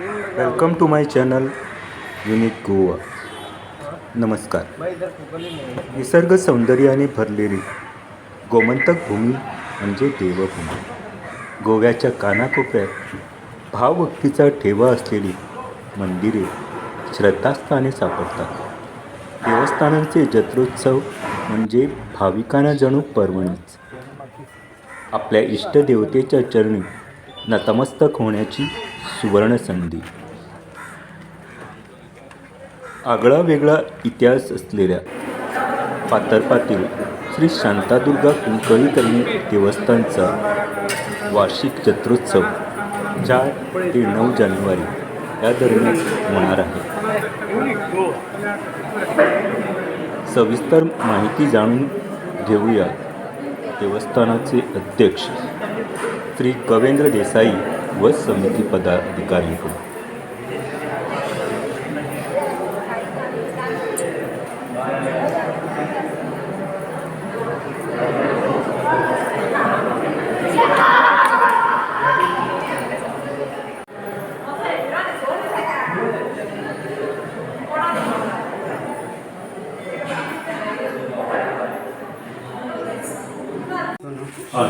Welcome to my channel unique Goa नमस्कार. निसर्ग सौंदर्याने भरलेली गोमंतक भूमी म्हणजे देवभूमी. गोव्याच्या कानाकोपऱ्यात भावभक्तीचा ठेवा असलेली मंदिरे श्रद्धास्थाने सापडतात. देवस्थानांचे जत्रोत्सव म्हणजे भाविकांना जणू पर्वणीच. आपल्या इष्टदेवतेच्या चरणी नतमस्तक होण्याची सुवर्णसंधी. आगळा वेगळा इतिहास असलेल्या पातरपातील श्री शांतादुर्गा कुंकळीकर्णी देवस्थानचा वार्षिक जत्रोत्सव चार ते नऊ जानेवारी या दरम्यान होणार आहे. सविस्तर माहिती जाणून घेऊया देवस्थानाचे अध्यक्ष श्री कवेंद्र देसाई व समिती पदाधिकाऱ्यांकडून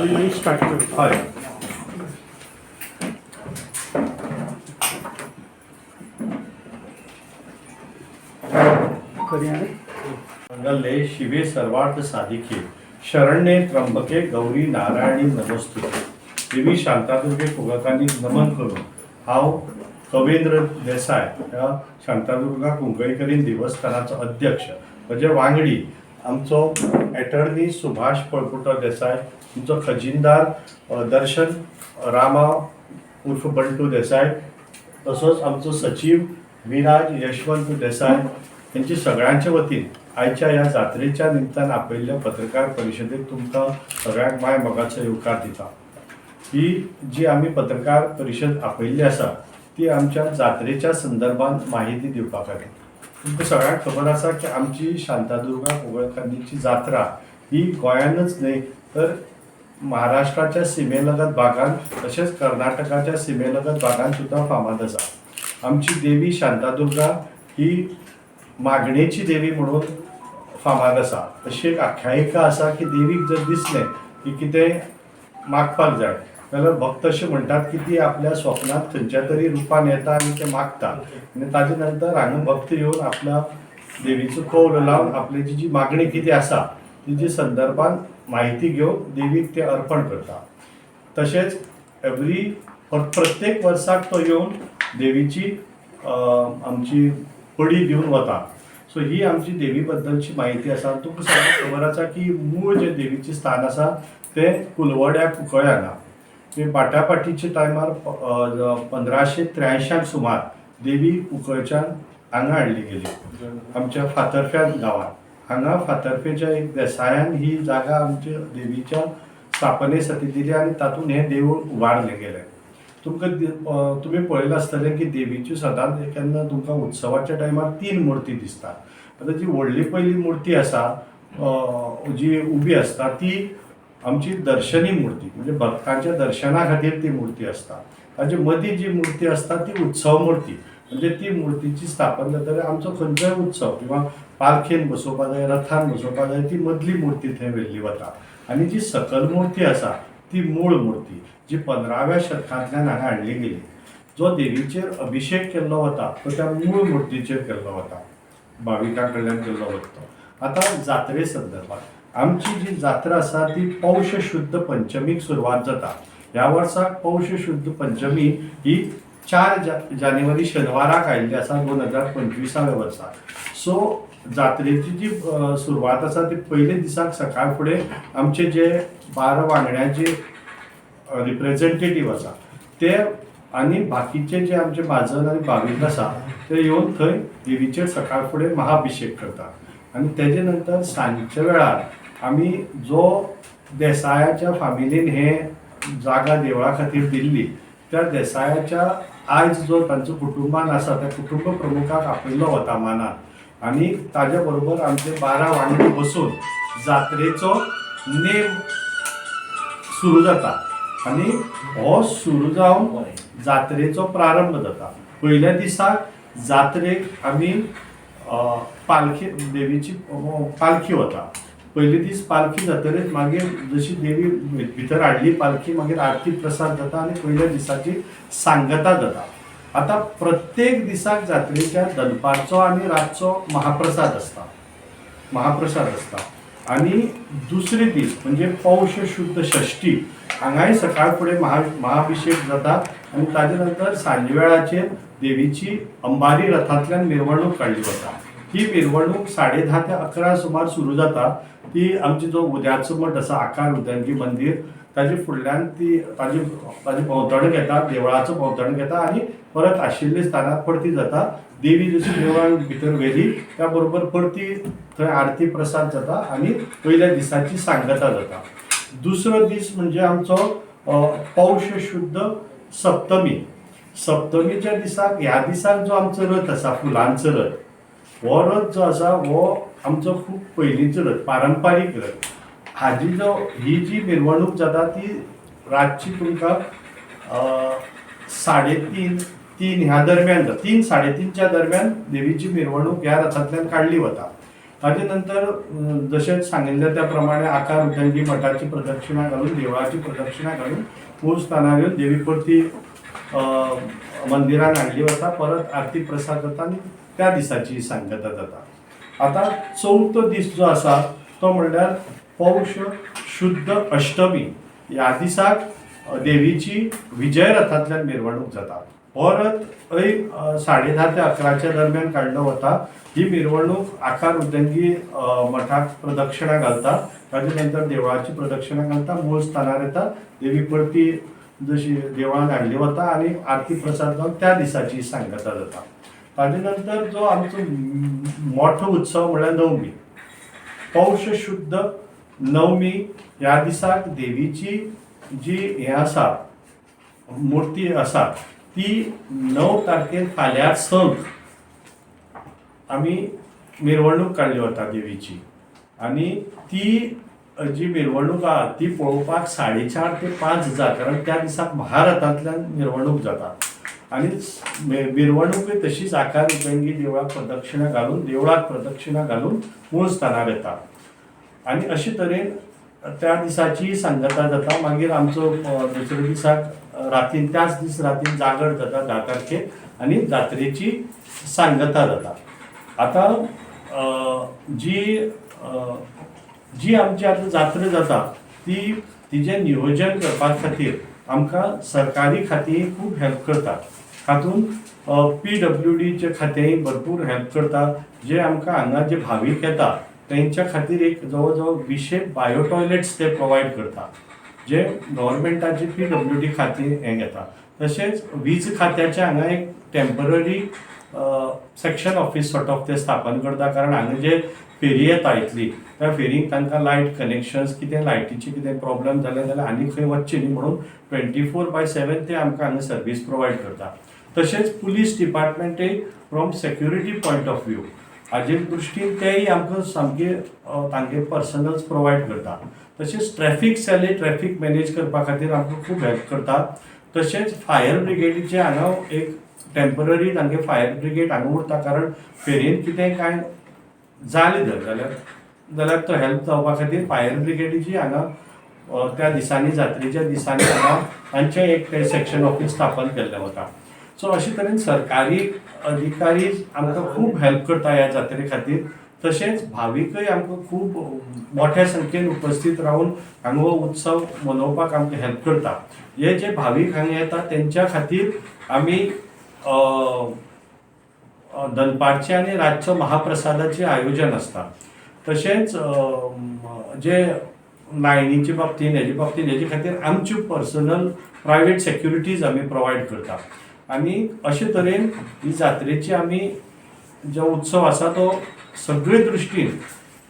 मी स्टार्ट करतो हय कधी आणि मंगले शिवे सर्वार्थ साधिके शरण्ये त्र्यंबके गौरी नारायणी नमस्तु. देवी शांतादुर्गे कुगकांनी नमन करून हांव कवेंद्र देसाय ह्या शांतादुर्गा कुंकळीकरीन देवस्थानाचो अध्यक्ष. म्हजे वांगडी आमचो एटर्नी सुभाष पळपुटो देसाय आमचो खजिनदार दर्शन रामा उर्फ बंटू देसाय तसोच आमचो सचिव विराज यशवंत देसाय यांची सगळ्यांच्या वतीन आयच्या ह्या जात्रेच्या निमतान आपयल्ल्या पत्रकार परिशदेक तुमकां सगळ्यांक माय मोगाचो येवकार दिता. ही जी आमी पत्रकार परिशद आपयल्ली आसा ती आमच्या जात्रेच्या संदर्भात माहिती दिवपा खातीर तुमकां सगळ्यांक खबर आसा की आमची शांतादुर्गा कोगळकांनीची जात्रा ही गोंयानच न्हय तर महाराष्ट्राच्या सिमेलगत भागांत तशेंच कर्नाटकाच्या सिमेलगत भागांत सुद्दां फामाद आसा आमची देवी शांतादुर्गा ही मागणेची देवी म्हणून फामाद आसा अशी एक आख्यायिका आसा की देवीक जर दिसलें की कितें मागपाक जाय जाल्यार भक्त अशें म्हणटात की ती आपल्या स्वप्नांत खंयच्या तरी रुपान येता आनी ते मागता. आनी ताजे नंतर हांगा भक्त येवन आपल्या देवीचो कौल लावन आपली जी जी मागणी कितें आसा तिजी संदर्भान म्हायती घेवन देवीक ते अर्पण करता तशेंच एवरी प्रत्येक वर्साक तो येवन देवीची आमची पडी घेऊन वता. सो ही आमची देवी बद्दलची माहिती आसा तुमकां सगळ्यांक खबर आसा की मूळ जे देवीचें स्थान आसा तें कुलवड्या कुंकळ्या हांगा पाट्या बाटापाटीच्या टायमार अं, पंदराशे त्र्यायशांक सुमार देवी कुंकळच्यान हांगा हाडली गेली. आमच्या फातर्फ्या गांवांत. हांगा फातर्फेच्या एक देसायान ही जागा आमच्या देवीच्या स्थापने साठी दिली आनी तातूंत हें देवूळ उबारलें गेलें. तुमकां तुमी पळयलें आसतलें की देवीची सदांच केन्ना तुमकां उत्सवाच्या टायमार तीन मुर्ती दिसतात. आतां जी व्हडली पयली मुर्ती आसा जी उबी आसता ती आमची दर्शनी मूर्ती म्हणजे भक्तांच्या दर्शना खातीर ती मूर्ती आसता. ताचे मदीं जी मूर्ती आसता ती उत्सव मूर्ती म्हणजे ती मुर्तीची स्थापन जातकीर आमचो खंयचोय उत्सव किंवा पालखेन बसोवपा जाय रथान बसोवपा जाय ती मदली मूर्ती थंय व्हेल्ली वता. आनी जी सकल मूर्ती आसा ती मूळ मूर्ती जी पंदराव्या शतकांतल्यान हांगा हाडली गेली. जो देवीचेर अभिशेक केल्लो वता तो त्या मूळ मूर्तीचेर केल्लो वता भाविकां कडल्यान केल्लो वता आतां जात्रे संदर्भात. आमची जी जात्रा आसा ती पौष शुद्ध पंचमीक सुरवात जाता. ह्या वर्साक पौष शुद्ध पंचमी ही चार जा जानेवारी शेनवाराक आयिल्ली आसा दोन हजार पंचवीसाव्या वर्सा. सो जात्रेची जी सुरवात आसा ती पयले दिसाक सकाळ फुडें आमचे जे बारा वांगड्याचे रिप्रेझेंटेटीव आसा ते आनी बाकीचे जे आमचे बाजार आनी भावीक आसा ते येवन थंय देवीचेर सकाळ फुडें महाभिशेक करतात. आनी तेजे नंतर सांजच्या वेळार आमी जो देसायाच्या फामिलीन हे जागा देवळा खातीर दिल्ली त्या देसायाच्या आयज जो तांचो कुटुंबान आसा त्या कुटुंब प्रमुखाक आपयल्लो वता मानान. आनी ताज्या बरोबर आमचे बारा वांगडी बसून जात्रेचो नेम सुरू जाता आनी हो सुरू जावन जात्रेचो प्रारंभ जाता पयल्या दिसाक जात्रेक आमी पालखी देवीची पालखी वता पयले दीस पालखी जातकच मागीर जशी देवी भितर हाडली पालखी मागीर आरती प्रसाद जाता आनी पयल्या दिसाची सांगता जाता. आता प्रत्येक दिसाक जात्रेच्या दनपारचो आनी रातचो महाप्रसाद आसता महाप्रसाद आसता आणि दुसरे दीस म्हणजे पौष शुद्ध षष्टी हांगाय सकाळ फुडें महा महाभिषेक जाता आणि ताजे नंतर सांजे वेळाचेर देवीची अंबारी रथांतल्यान मिरवणूक काडली वता ही मिरवणूक साडे धा ते अकरा सुमार सुरू जाता. ती आमची जो उद्याचो मठ आसा आकार उदंगी मंदीर ताजे फुडल्यान ती ताजी ताजी भोंवतण घेता देवळाचो भोंवतण घेता आनी परत आशिल्ली स्थानार परती जाता देवी जशी देवळान भितर व्हेली त्या बरोबर परती थंय आरती प्रसाद जाता आनी पयल्या दिसाची सांगता जाता दुसरो दीस म्हणजे आमचो अ, पौष शुद्ध सप्तमी. सप्तमीच्या दिसाक ह्या दिसाक जो आमचो रथ आसा फुलांचो रथ. हो रथ जो आसा हो आमचो खूब पयलींचो रथ पारंपारीक रथ. हाजी जो ही जी मिरवणूक जाता ती रातची तुमकां साडेतीन तीन ह्या दरम्यान तीन साडेतीनच्या दरम्यान देवीची मिरवणूक ह्या रथांतल्यान काडली वता. ताजे नंतर जशें सांगिल्लें त्या प्रमाणे आकार उदंगी मठाची प्रदक्षिणा घालून देवळाची प्रदक्षिणा घालून मूळ स्थानार येवन देवी परती मंदिरान हाडली वता. परत आरती प्रसाद जाता आनी त्या दिसाची सांगता जाता. आतां चवथो दीस जो आसा तो म्हणल्यार पौष शुद्ध अष्टमी ह्या दिसाक देवीची विजय रथांतल्यान मिरवणूक जाता हो रथ साडे धा ते अकराच्या दरम्यान काडलो वता ही मिरवणूक आकार उदंगी मठाक प्रदक्षिणा घालता ताजे नंतर देवळाची प्रदक्षिणा घालता मूळ स्थानार येता देवी परती जशी देवळान हाडली वता आनी आरती प्रसाद जावन त्या दिसाची सांगता जाता ताजे नंतर जो आमचो मोठो उत्सव म्हळ्यार नवमी पौष शुद्ध नवमी ह्या दिसाक देवीची जी हे आसा मुर्ती आसा ती णव तारखेर फाल्यां संक आमी मिरवणूक काडली वता देवीची. आनी ती जी मिरवणूक आहा ती पळोवपाक साडे चार ते पांच हजार कारण त्या दिसाक महारथांतल्यान मिरवणूक जाता. आनी मिरवणूकय तशीच आकार उपेंगी देवळाक प्रदक्षिणा घालून देवळाक प्रदक्षिणा घालून मूळ स्थानार येता. आनी अशे तरेन त्या दिसाची सांगता जाता. मागीर आमचो दुसरे दुसऱ्या दिसाक रातीन त्याच दीस रातीन जागर जाता धा तारखेक आनी जात्रेची सांगता जाता. आतां जी जी आमची आतां जात्रा जाता ती तिजें नियोजन करपा खातीर आमकां सरकारी खातीं खूब हेल्प करता हातूंत पी डब्ल्यू डीचे खातेंय भरपूर हेल्प करता जे आमकां हांगा जे भावीक येता तेंच्या खातीर एक जवळ जवळ विशे बायो टॉयलेट्स ते प्रोवायड करता जे गव्हर्मेंटाचे पी डब्ल्यू डी खातीर हें घेता तशेंच वीज खात्याचे हांगा एक temporary section office sort of ते स्थापन करता. कारण हांगा जे फेरी येता इतली त्या फेरीक तांकां लायट कनेक्शन्स कितें लायटीचे कितें प्रॉब्लम जाले जाल्यार आनी खंय वचचे न्ही म्हणून ट्वेंटी फोर बाय सेवन ते आमकां हांगा सर्वीस प्रोवायड करता. तशेंच police डिपार्टमेंटय from security point of view हाजे दृश्टीन तेय आमकां सामके तांगे पर्सनल्स प्रोवायड करता. तशेंच ट्रॅफीक सेले ट्रॅफीक मॅनेज करपा खातीर आमकां खूब हेल्प करता. तशेंच फायर ब्रिगेडीचे हांगा एक टेंपररी तांगे फायर ब्रिगेड हांगा उरता. कारण फेरयेन कितें कांय जालें जर जाल्यार जाल्यार तो हेल्प जावपा खातीर फायर ब्रिगेडीची हांगा त्या दिसांनी जात्रेच्या दिसांनी हांगा तांचें एक सॅक्शन सेक्शन ऑफिस स्थापन केल्लें वता सो अशे तरेन सरकारी अधिकारी आमकां खूब हेल्प करता ह्या जात्रे खातीर. तशेंच भाविकय आमकां खूब मोठ्या संख्येन उपस्थित रावन हांगा हो उत्सव मनोवपाक आमकां हेल्प करता हे जे भावीक हांगा येता तेंच्या खातीर आमी दनपारचें दनपारचे आनी रातचो महाप्रसादाचें आयोजन आसता तशेंच जे लायनीचे बाबतीन हेजे बाबतीन हेजे खातीर आमच्यो पर्सनल प्रायवेट सेक्युरिटीज आमी प्रोवायड करता आनी अशे तरेन ही जात्रेची आमी जो उत्सव आसा तो सगळे दृश्टीन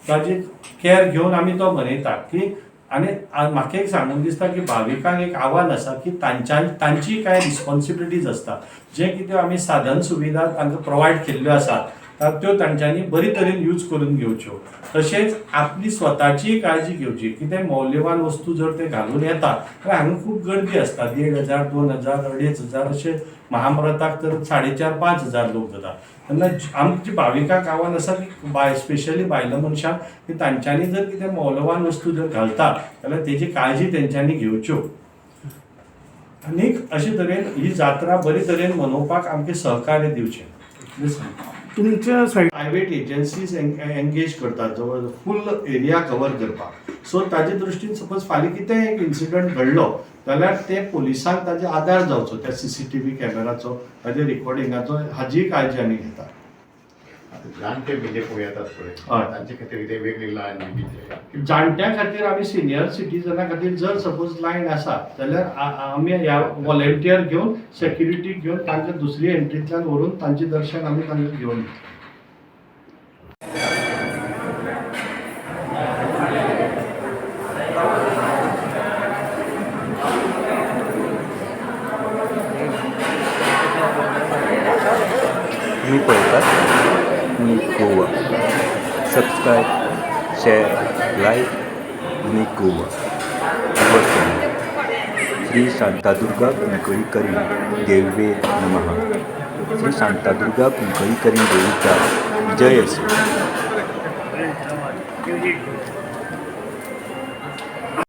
ताजी केअर घेवन आमी तो मनयतात की आनी म्हाका एक सांगून दिसता की भाविकांक एक आव्हान आसा की तांच्या तांची कांय रिस्पॉन्सिबिलिटीज आसता जे कितें आमी साधन सुविधा तांकां प्रोवायड केल्ल्यो आसात त्यो तांच्यांनी बरे तरेन यूज करून घेवच्यो. तशेंच आपली स्वताची काळजी घेवची. कितें मौल्यवान वस्तू जर ते घालून येता जाल्यार हांगा खूब गर्दी आसता देड हजार दोन हजार अडेच हजार अशे महाभारताक तर साडे चार पांच हजार लोक जाता तेन्ना आमची भाविकांक आव्हान आसा की बाय स्पेशली बायलां मनशांक की तांच्यांनी जर कितें मौल्यवान वस्तू जर घालता जाल्यार तेजी काळजी तेंच्यांनी घेवच्यो. आनीक अशे तरेन ही जात्रा बरे तरेन मनोवपाक आमकां सहकार्य दिवचें. तुमच्या साईड प्रायवेट एजन्सीज एंगेज करतात जवळ फूल एरिया कव्हर करपाक सो ताजे दृश्टीन सपोज फाल्यां कितेंय एक इन्सिडंट घडलो जाल्यार ते पोलिसांक ताजे आदार जावचो त्या सीसीटीव्ही कॅमेराचो ताजे रिकॉर्डिंगाचो हाजी काळजी आमी घेतात. जाणटे भुरगे पळय येतात पळय. तांचे खातीर कितें वेगळी लायन बी जाणट्यां खातीर आमी सिनियर सिटीजनां खातीर जर सपोज लायन आसा जाल्यार आमी ह्या व्हॉलेंटियर घेवन सेक्युरिटी घेवन तांकां दुसरी एंट्रींतल्यान व्हरून तांचें दर्शन आमी तांकां घेवन दिता. तुम्ही पळयतात Subscribe, Goa like share like Goa वचन श्री शांतादुर्गा कुंकळीकरी देवे नमः. श्री शांतादुर्गा कुंकळीकरी देवीचा जय असो